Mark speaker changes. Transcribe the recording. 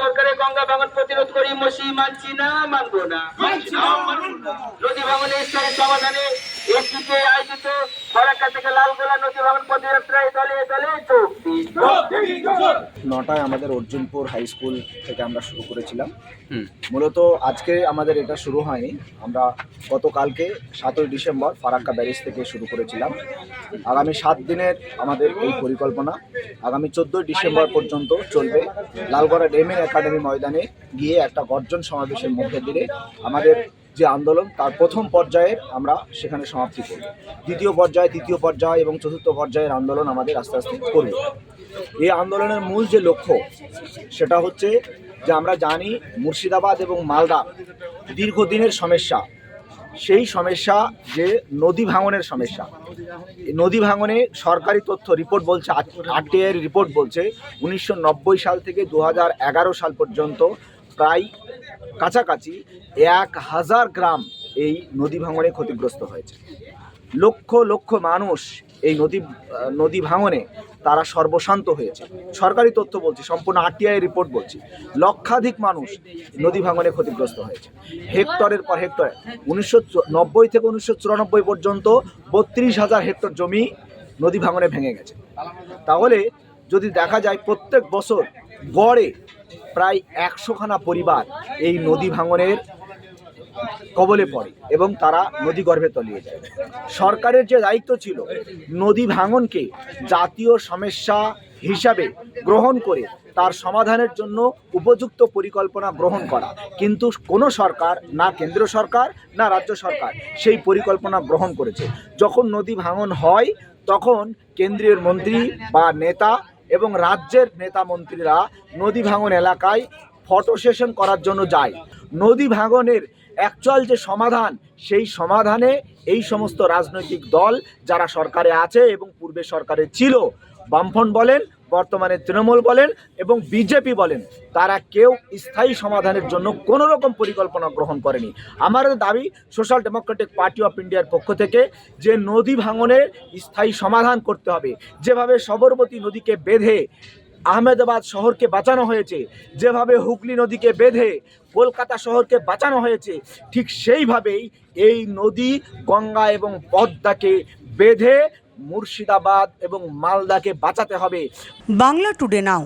Speaker 1: সরকারের গঙ্গা ভাঙন প্রতিরোধ করি মসি মানছি না মানবো না। নদী ভাঙনের স্থায়ী সমাধানে একটিতে আয়োজিত ফরাক্কা থেকে লালগোলা নদী ভাঙন পদযাত্রায় দলে দলে যোগ
Speaker 2: নটায় আমাদের অর্জুনপুর হাই স্কুল থেকে আমরা শুরু করেছিলাম। মূলত আজকে আমাদের এটা শুরু হয়নি। আমরা গতকালকে সাতই ডিসেম্বর ফারাক্কা ব্যারেজ থেকে শুরু করেছিলাম। আগামী সাত দিনের আমাদের এই পরিকল্পনা। আগামী চোদ্দোই ডিসেম্বর পর্যন্ত চলবে। লালগড়া ডেমের একাডেমি ময়দানে গিয়ে একটা গর্জন সমাবেশের মধ্যে দিয়ে আমাদের যে আন্দোলন, তার প্রথম পর্যায়ে আমরা সেখানে সমাপ্তি করব দ্বিতীয় পর্যায়ে, তৃতীয় পর্যায় এবং চতুর্থ পর্যায়ের আন্দোলন আমাদের আস্তে আস্তে করব। এই আন্দোলনের মূল যে লক্ষ্য, সেটা হচ্ছে যে আমরা জানি মুর্শিদাবাদ এবং মালদা দীর্ঘদিনের সমস্যা। সেই সমস্যা যে নদী ভাঙনের সমস্যা। নদী ভাঙনে সরকারি তথ্য রিপোর্ট বলছে আরটিআইয়ের রিপোর্ট বলছে, উনিশশো নব্বই সাল থেকে দু হাজার এগারো সাল পর্যন্ত প্রায় কাছাকাছি এক হাজার গ্রাম এই নদী ভাঙনে ক্ষতিগ্রস্ত হয়েছে। লক্ষ লক্ষ মানুষ এই নদী নদী ভাঙনে তারা সর্বশান্ত হয়েছে। সরকারি তথ্য বলছি, সম্পূর্ণ আরটিআই রিপোর্ট বলছি, লক্ষাধিক মানুষ নদী ভাঙনে ক্ষতিগ্রস্ত হয়েছে। হেক্টরের পর হেক্টর, উনিশশো নব্বই থেকে উনিশশো চুরানব্বই পর্যন্ত বত্রিশ হাজার হেক্টর জমি নদী ভাঙনে ভেঙে গেছে। তাহলে যদি দেখা যায় প্রত্যেক বছর গড়ে প্রায় একশোখানা পরিবার এই নদী ভাঙনের কবলে পড়ে এবং তারা নদী গর্ভে তলিয়ে যায়। সরকারের যে দায়িত্ব ছিল নদী ভাঙনকে জাতীয় সমস্যা হিসাবে গ্রহণ করে তার সমাধানের জন্য উপযুক্ত পরিকল্পনা গ্রহণ করা। কিন্তু কোনো সরকার, না কেন্দ্র সরকার, না রাজ্য সরকার সেই পরিকল্পনা গ্রহণ করেছে। যখন নদী ভাঙন হয়, তখন কেন্দ্রীয় মন্ত্রী বা নেতা এবং রাজ্যের নেতা মন্ত্রীরা নদী ভাঙন এলাকায় ফটো সেশন করার জন্য যায়। নদী ভাঙনের অ্যাকচুয়াল যে সমাধান, সেই সমাধানে এই সমস্ত রাজনৈতিক দল যারা সরকারে আছে এবং পূর্বে সরকারে ছিল বামফন বলেন বর্তমানে তৃণমূল বলেন এবং বিজেপি বলেন, তারা কেউ স্থায়ী সমাধানের জন্য কোনো রকম পরিকল্পনা গ্রহণ করেনি। আমার দাবি সোশ্যাল ডেমোক্রেটিক পার্টি অফ ইন্ডিয়ার পক্ষ থেকে যে নদী ভাঙনের স্থায়ী সমাধান করতে হবে, যেভাবে সবরমতী নদীকে বেঁধে আহমেদাবাদ শহরকে বাঁচানো হয়েছে, যেভাবে হুগলি নদীকে বেঁধে কলকাতা শহরকে বাঁচানো হয়েছে, ঠিক সেইভাবেই এই নদী, গঙ্গা এবং পদ্মাকে বেঁধে মুর্শিদাবাদ এবং মালদাকে বাঁচাতে হবে।
Speaker 3: Bangla today now.